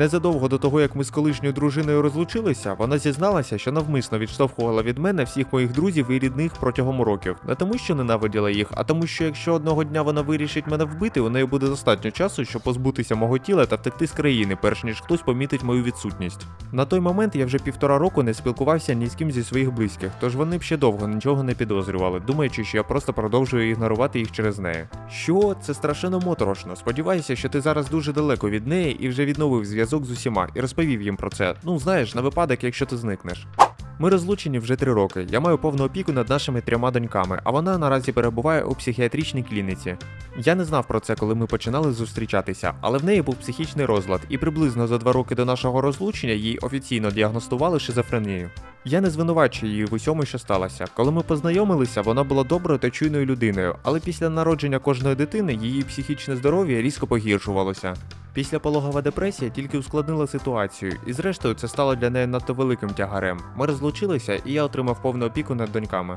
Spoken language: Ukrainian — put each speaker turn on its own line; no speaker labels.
Незадовго до того, як ми з колишньою дружиною розлучилися, вона зізналася, що навмисно відштовхувала від мене всіх моїх друзів і рідних протягом років. Не тому, що ненавиділа їх, а тому, що якщо одного дня вона вирішить мене вбити, у неї буде достатньо часу, щоб позбутися мого тіла та втекти з країни, перш ніж хтось помітить мою відсутність. На той момент я вже півтора року не спілкувався ні з ким зі своїх близьких, тож вони б ще довго нічого не підозрювали, думаючи, що я просто продовжую ігнорувати їх через неї. Що це страшенно моторошно. Сподіваюся, що ти зараз дуже далеко від неї і вже відновив зв'язок з усіма і розповів їм про це. Ну знаєш, на випадок, якщо ти зникнеш. Ми розлучені вже три роки. Я маю повну опіку над нашими трьома доньками, а вона наразі перебуває у психіатричній клініці. Я не знав про це, коли ми починали зустрічатися, але в неї був психічний розлад, і приблизно за два роки до нашого розлучення їй офіційно діагностували шизофренію. Я не звинувачую її в усьому, що сталося. Коли ми познайомилися, вона була доброю та чуйною людиною, але після народження кожної дитини її психічне здоров'я різко погіршувалося. Після пологова депресія тільки ускладнила ситуацію, і зрештою це стало для неї надто великим тягарем. Ми розлучилися, і я отримав повну опіку над доньками.